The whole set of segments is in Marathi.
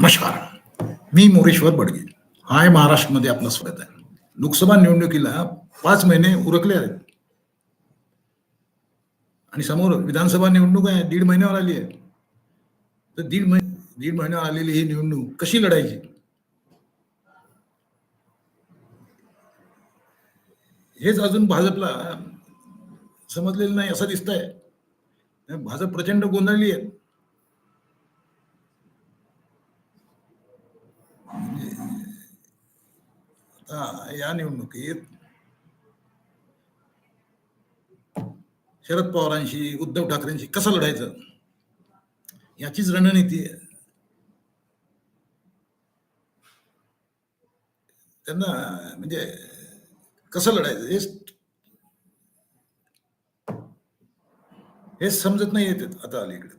नमस्कार. मी मोरेश्वर बडगे. हाय महाराष्ट्रमध्ये आपलं स्वागत आहे. लोकसभा निवडणुकीला पाच महिने उरकले आहेत. आणि समोर विधानसभा निवडणूक आहे दीड महिन्यावर आली आहे. तर दीड महिने दीड महिन्यावर आलेली ही निवडणूक कशी लढायची? हेच अजून भाजपला समजलेलं नाही असं दिसतंय. भाजप प्रचंड गोंधळली आहे. आता या निवडणुकीत शरद पवारांशी उद्धव ठाकरेंशी कसं लढायचं? याचीच रणनीती आहे. त्यांना म्हणजे कसं लढायचं? हेच हेच समजत नाही येते आता अलीकडे.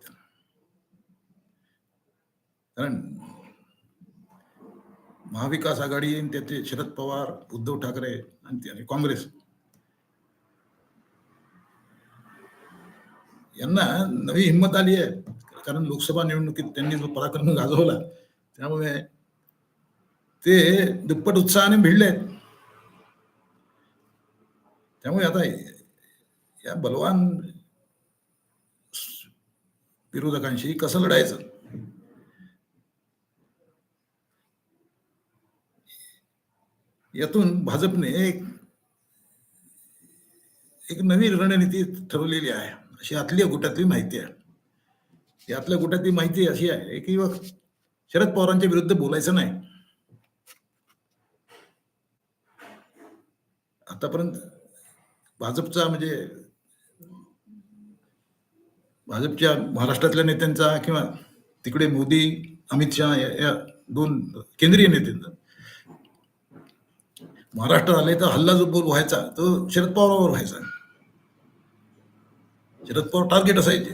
कारण महाविकास आघाडी आणि त्याचे शरद पवार उद्धव ठाकरे आणि काँग्रेस. यांना नवी हिंमत आली आहे. कारण लोकसभा निवडणुकीत त्यांनी जो पराक्रम गाजवला त्यामुळे ते दुप्पट उत्साहाने भिडले आहेत त्यामुळे आता या बलवान विरोधकांशी कसं लढायचं? यातून भाजपने एक एक नवी रणनीती ठरवलेली आहे. अशी आतल्या गुटातली माहिती आहे. यातल्या गुटातली माहिती अशी आहे की शरद पवारांच्या विरुद्ध बोलायचं नाही. आतापर्यंत भाजपचा म्हणजे भाजपच्या महाराष्ट्रातल्या नेत्यांचा किंवा तिकडे मोदी अमित शहा या या दोन केंद्रीय नेत्यांचा महाराष्ट्रात आले तर हल्ला जो बोल व्हायचा तो शरद पवारावर व्हायचा. शरद पवार टार्गेट असायचे.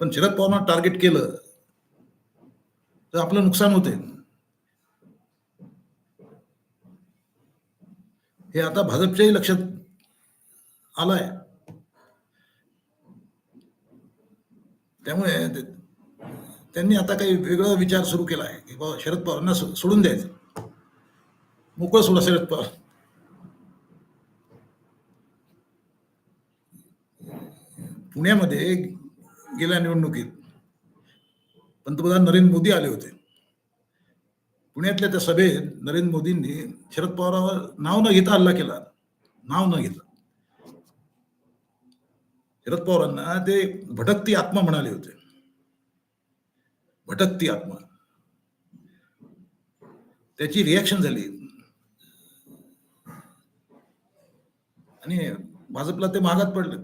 पण शरद पवारांना टार्गेट केलं तर आपलं नुकसान होते. हे आता भाजपच्याही लक्षात आलंय. त्यामुळे त्यांनी आता काही वेगळा विचार सुरू केला आहे की बाबा शरद पवारांना सोडून द्यायचं. मोकळं सोडा शरद पवार पुण्यामध्ये गेल्या निवडणुकीत पंतप्रधान नरेंद्र मोदी आले होते पुण्यातल्या त्या सभेत नरेंद्र मोदींनी शरद पवारावर नाव न घेता हल्ला केला नाव न घेता शरद पवारांना ते भटकती आत्मा म्हणाले होते भटकती आत्मा त्याची रिॲक्शन झाली आणि भाजपला ते महागात पडलं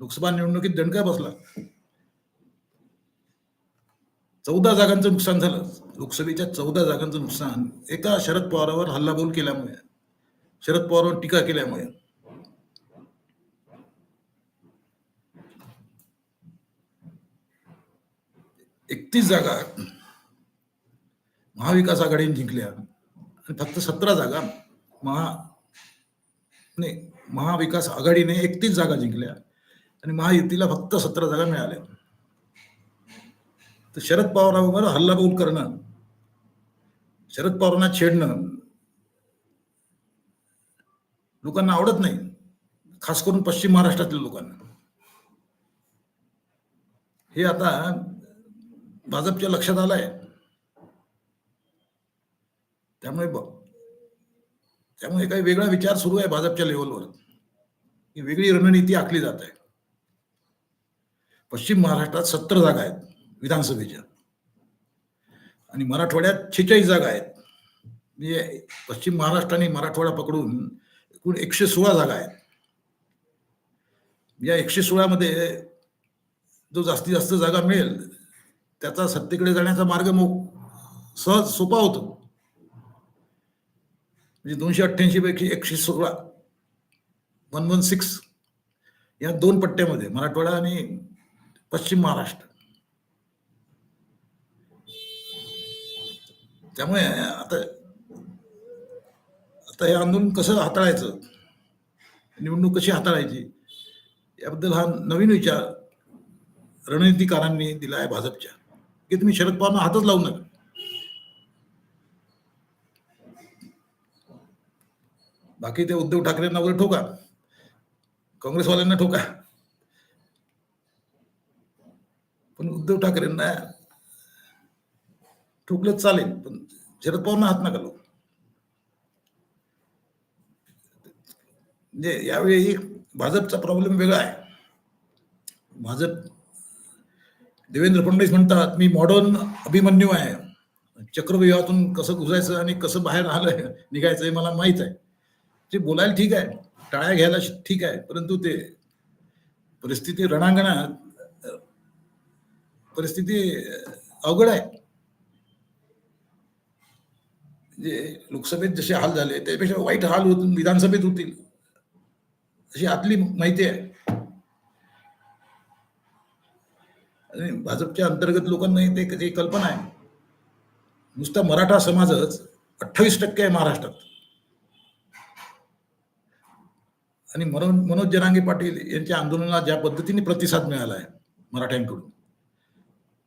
लोकसभा निवडणुकीत दणका बसला. चौदा जागांचं नुकसान झालं. लोकसभेच्या चौदा जागांचं नुकसान एका शरद पवारावर हल्लाबोल केल्यामुळे शरद पवारवर टीका केल्यामुळे. एकतीस जागा महाविकास आघाडीने जिंकल्या. आणि फक्त सतरा जागा महा नाही महाविकास आघाडीने एकतीस जागा जिंकल्या आणि महायुतीला फक्त सतरा जागा मिळाल्या. तर शरद पवारांवर हल्लाबोल करणं शरद पवारांना छेडणं लोकांना आवडत नाही खास करून पश्चिम महाराष्ट्रातल्या लोकांना. हे आता भाजपच्या लक्षात आलंय. त्यामुळे बघ त्यामुळे काही वेगळा विचार सुरू आहे भाजपच्या लेवलवर ही वेगळी रणनीती आखली जात आहे. पश्चिम महाराष्ट्रात सत्तर जागा आहेत विधानसभेच्या. आणि मराठवाड्यात छेचाळीस जागा आहेत. म्हणजे पश्चिम महाराष्ट्राने मराठवाडा पकडून एकूण एकशे सोळा जागा आहेत. या एकशे सोळामध्ये जो जास्तीत जास्त जागा मिळेल त्याचा सत्तेकडे जाण्याचा मार्ग मो- सहज सोपा होतो. म्हणजे दोनशे अठ्ठ्याऐंशी पैकी एकशे सोळा वन वन सिक्स या दोन पट्ट्यामध्ये मराठवाडा आणि पश्चिम महाराष्ट्र. त्यामुळे आता आता हे आंदोलन कसं हाताळायचं? निवडणूक कशी हाताळायची? याबद्दल हा नवीन विचार रणनीतिकारांनी दिला आहे भाजपच्या. की तुम्ही शरद पवारांना हातच लावू नका. बाकी ते उद्धव ठाकरेंना वगैरे ठोका. काँग्रेसवाल्यांना ठोका. पण उद्धव ठाकरेंना ठोकलं चालेल पण शरद पवारांना हात नका लावू. म्हणजे यावेळी भाजपचा प्रॉब्लेम वेगळा आहे. भाजप देवेंद्र फडणवीस म्हणतात मी मॉडर्न अभिमन्यू आहे. चक्रव्यूहातून कसं घुसायचं आणि कसं बाहेर आलं निघायचं हे मला माहीत आहे. ते बोलायला ठीक आहे. टाळ्या घ्यायला ठीक आहे. परंतु ते परिस्थिती रणांगणात परिस्थिती अवघड आहे. म्हणजे लोकसभेत जसे हाल झाले त्यापेक्षा वाईट हाल होत विधानसभेत होतील अशी आतली माहिती आहे. आणि भाजपच्या अंतर्गत लोकांना ते ते कल्पना आहे. नुसता मराठा समाजच अठ्ठावीस टक्के आहे महाराष्ट्रात. आणि मनोज मनोज जरांगे पाटील यांच्या आंदोलनाला ज्या पद्धतीने प्रतिसाद मिळाला आहे मराठ्यांकडून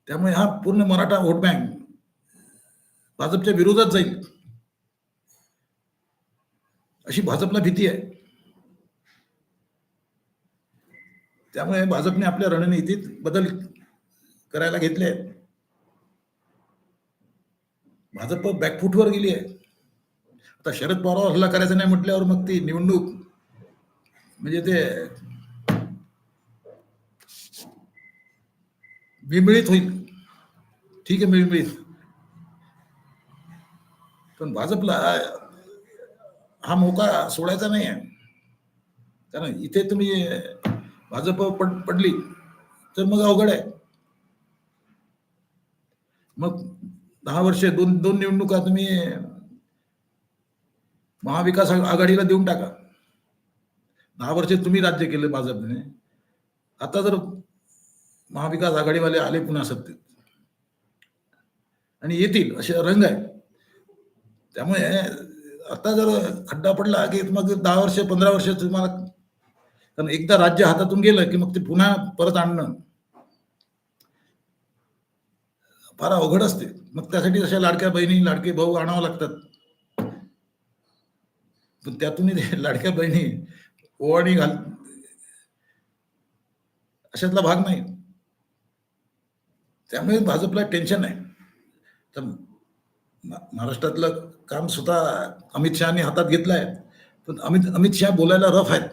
त्यामुळे हा पूर्ण मराठा व्होट बँक भाजपच्या विरोधात जाईल अशी भाजपला भीती आहे. त्यामुळे भाजपने आपल्या रणनीतीत बदल करायला घेतले आहेत. भाजप बॅकफूटवर गेली आहे. आता शरद पवारावर हल्ला करायचा नाही म्हटल्यावर मग ती निवडणूक म्हणजे ते विमिळीत होईल. ठीक आहे मिळमिळीत पण भाजपला हा मोका सोडायचा नाही आहे कारण इथे तुम्ही भाजप पड पडली तर मग अवघड आहे. मग दहा वर्षे दोन दोन निवडणुका तुम्ही महाविकास आघाडीला देऊन टाका. दहा वर्षे तुम्ही राज्य केलं भाजपने. आता जर महाविकास आघाडीवाले आले पुन्हा सत्तेत. आणि येतील असे रंग आहे त्यामुळे आता जर खड्डा पडला की मग दहा वर्ष पंधरा वर्ष तुम्हाला कारण एकदा राज्य हातातून गेलं की मग ते पुन्हा परत आणणं. फार अवघड असते. मग त्यासाठी अशा लाडक्या बहिणी लाडके भाऊ आणावं लागतात. पण त्यातून लाडक्या बहिणी ओवाणी घाल. अशातला भाग नाही. त्यामुळे भाजपला टेन्शन आहे तर महाराष्ट्रातलं काम स्वतः अमित शहानी हातात घेतलं आहे पण अमित अमित शहा बोलायला रफ आहेत.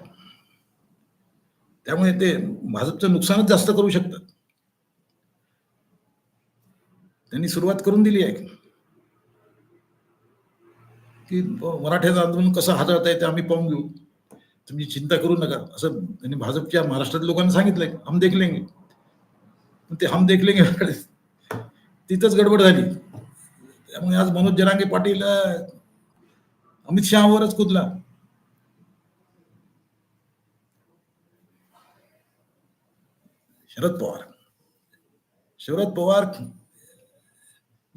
त्यामुळे ते भाजपचं नुकसानच जास्त करू शकतात. त्यांनी सुरुवात करून दिली आहे. की मराठ्याचं आंदोलन कसं हाताळता येते आम्ही पाहून घेऊ. तुम्ही चिंता करू नका. असं त्यांनी भाजपच्या महाराष्ट्रात लोकांना सांगितलंय. हम देख लेंगे. पण ते हम देख लेंगे. तिथंच गडबड झाली. त्यामुळे आज मनोज जरांगे पाटील अमित शहावरच कुदला. शरद पवार. शरद पवार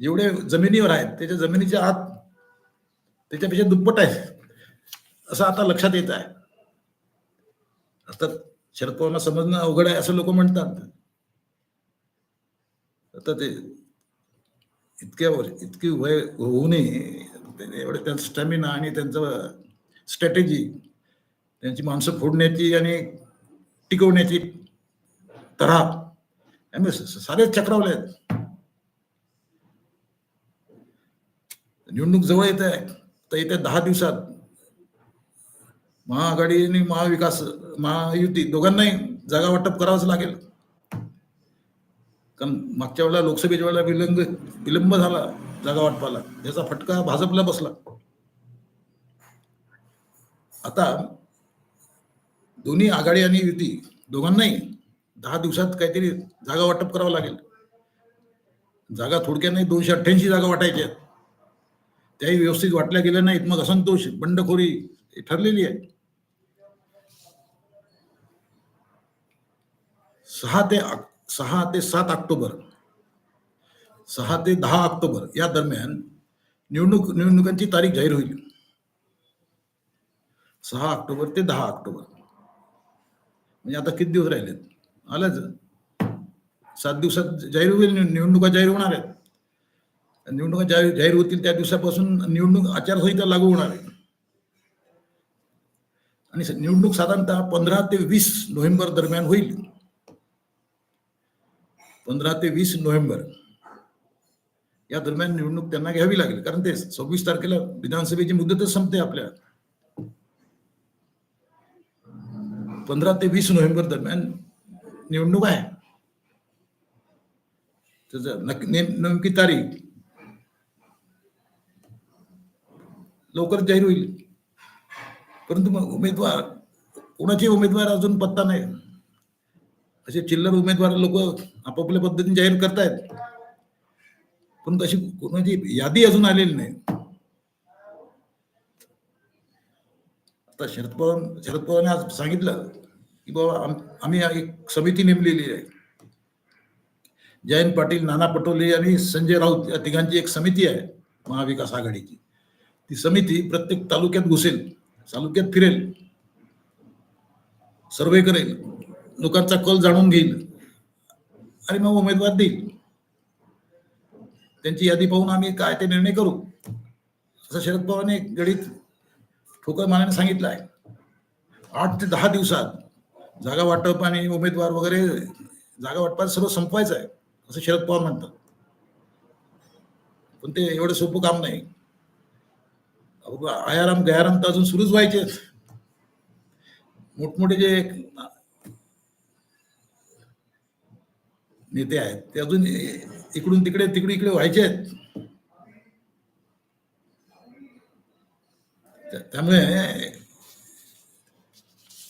जेवढे जमिनीवर आहेत. त्याच्या जमिनीच्या आत त्याच्यापेक्षा दुप्पट आहे असं आता लक्षात येत आहे. आता शरद पवारांना समजणं अवघड आहे असं लोक म्हणतात. आता ते इतक्या वर्ष इतकी वय होऊनही नये एवढे त्यांचं स्टॅमिना आणि त्यांचं स्ट्रॅटेजी त्यांची माणसं फोडण्याची आणि टिकवण्याची तरा यामुळे सारेच चक्रावले आहेत. निवडणूक जवळ येत आहे. तर येत्या दहा दिवसात महाआघाडी आणि महाविकास महायुती दोघांनाही जागा वाटप करावंच लागेल. कारण मागच्या वेळेला लोकसभेच्या वेळेला विलंब विलंब झाला जागा वाटपाला. याचा फटका भाजपला बसला. आता दोन्ही आघाडी आणि युती दोघांनाही दहा दिवसात काहीतरी जागा वाटप करावं लागेल. जागा थोडक्यात नाही दोनशे अठ्ठ्याऐंशी जागा वाटायच्या आहेत. त्याही व्यवस्थित वाटल्या गेल्या नाहीत. मग असंतोष बंडखोरी ठरलेली आहे. सहा ते सहा ते सात ऑक्टोबर सहा ते दहा ऑक्टोबर या दरम्यान निवडणूक निवडणुकांची तारीख जाहीर होईल. सहा ऑक्टोबर ते दहा ऑक्टोबर. म्हणजे आता किती दिवस राहिलेत? आलंच. सात दिवसात जाहीर होईल निवडणुका जाहीर होणार आहेत. निवडणुका जाहीर जाहीर होतील त्या दिवसापासून निवडणूक आचारसंहिता लागू होणार आहे. आणि स- निवडणूक साधारणतः पंधरा ते वीस नोव्हेंबर दरम्यान होईल. पंधरा ते वीस नोव्हेंबर. या दरम्यान निवडणूक त्यांना घ्यावी लागेल. कारण ते सव्वीस तारखेला विधानसभेची मुदतच संपते आपल्या. पंधरा ते वीस नोव्हेंबर दरम्यान निवडणूक आहे. नक्की नेमकी तारीख. लवकर जाहीर होईल. परंतु मग उमेदवार कोणाचे उमेदवार अजून पत्ता नाही. असे चिल्लर उमेदवार लोक आपापल्या पद्धतीने जाहीर करतायत. पण तशी कोणाची यादी अजून आलेली नाही. आता शरद पवार शरद पवारने आज सांगितलं की बाबा आम्ही एक समिती नेमलेली आहे. जयंत पाटील नाना पटोले आणि संजय राऊत या तिघांची एक समिती आहे महाविकास आघाडीची. ती समिती प्रत्येक तालुक्यात घुसेल तालुक्यात फिरेल सर्वे करेल. लोकांचा कल जाणून घेईल. आणि मग उमेदवार देईल. त्यांची यादी पाहून आम्ही काय ते निर्णय करू. असं शरद पवारांनी एक गणित ठोकर मानाने सांगितलं आहे. आठ ते दहा दिवसात जागा वाटप आणि उमेदवार वगैरे जागा वाटपात सर्व संपवायचं आहे असं शरद पवार म्हणतात. पण ते एवढं सोपं काम नाही. आयाराम गयाराम तर अजून सुरूच व्हायचे मोठमोठे जे नेते आहेत. ते अजून इकडून तिकडे तिकडे इकडे व्हायचे आहेत. त्यामुळे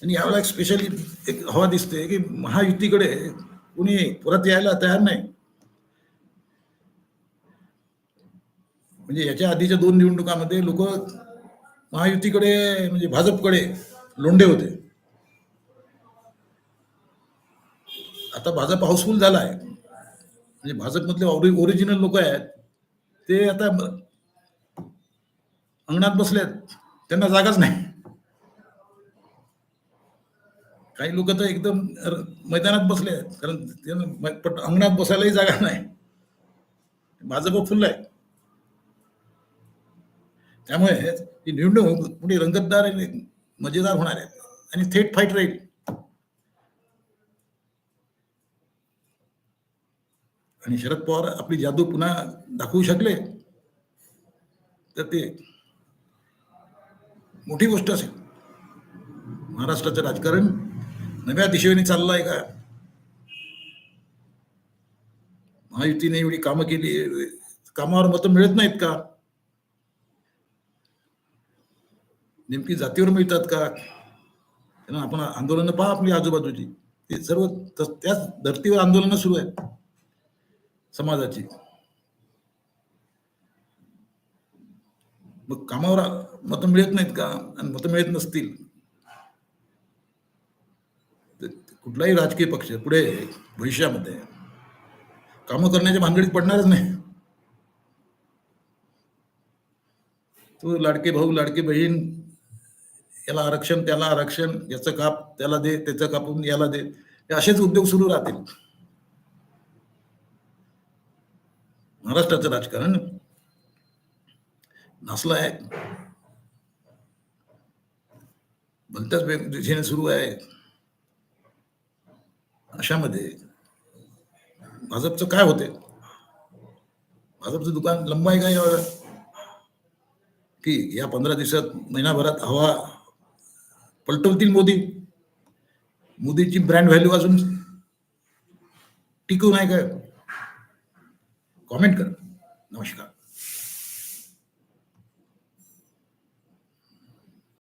आणि यावेळेला स्पेशली एक हवा दिसते की महायुतीकडे कुणी परत यायला तयार नाही. म्हणजे याच्या आधीच्या दोन निवडणुकामध्ये लोक महायुतीकडे म्हणजे भाजपकडे लोंढे होते. आता भाजप हाऊसफुल झाला आहे म्हणजे भाजपमधले ओरिजिनल लोक आहेत ते आता अंगणात बसलेत. त्यांना जागाच नाही. काही लोक तर एकदम र- मैदानात बसले आहेत. कारण त्यांना पट- अंगणात बसायलाही जागा नाही. भाजप फुल आहे. त्यामुळे ही निवडणूक पुढे रंगतदार मजेदार होणार आहे आणि थेट फाईट राहील. आणि शरद पवार आपली जादू पुन्हा दाखवू शकले तर ते मोठी गोष्ट असेल. महाराष्ट्राचं राजकारण नव्या दिशेने चाललं आहे का? महायुतीने एवढी कामं केली कामावर मतं मिळत नाहीत का? नेमकी जातीवर मिळतात का? त्यांना आपण आंदोलनं पहा आपली आजूबाजूची. ते सर्व त्याच धर्तीवर आंदोलनं सुरू आहेत. समाजाची. मग कामावर मतं मिळत नाहीत का? आणि मतं मिळत नसतील. कुठलाही राजकीय पक्ष पुढे भविष्यामध्ये कामं करण्याच्या भानगडीत पडणारच नाही. तो लाडके भाऊ लाडकी बहीण याला आरक्षण त्याला आरक्षण याचं काप त्याला दे त्याचं कापून याला दे असेच उद्योग सुरू राहतील. महाराष्ट्राचं राजकारण नासलं आहे. भलत्याच दिशेने सुरू आहे. अशामध्ये भाजपचं काय होते? भाजपचं दुकान लंब आहे का यावर की या पंधरा दिवसात महिनाभरात हवा पलटवतील मोदी? मोदीची ब्रँड व्हॅल्यू अजून टिकून आहे का? कॉमेंट करा नमस्कार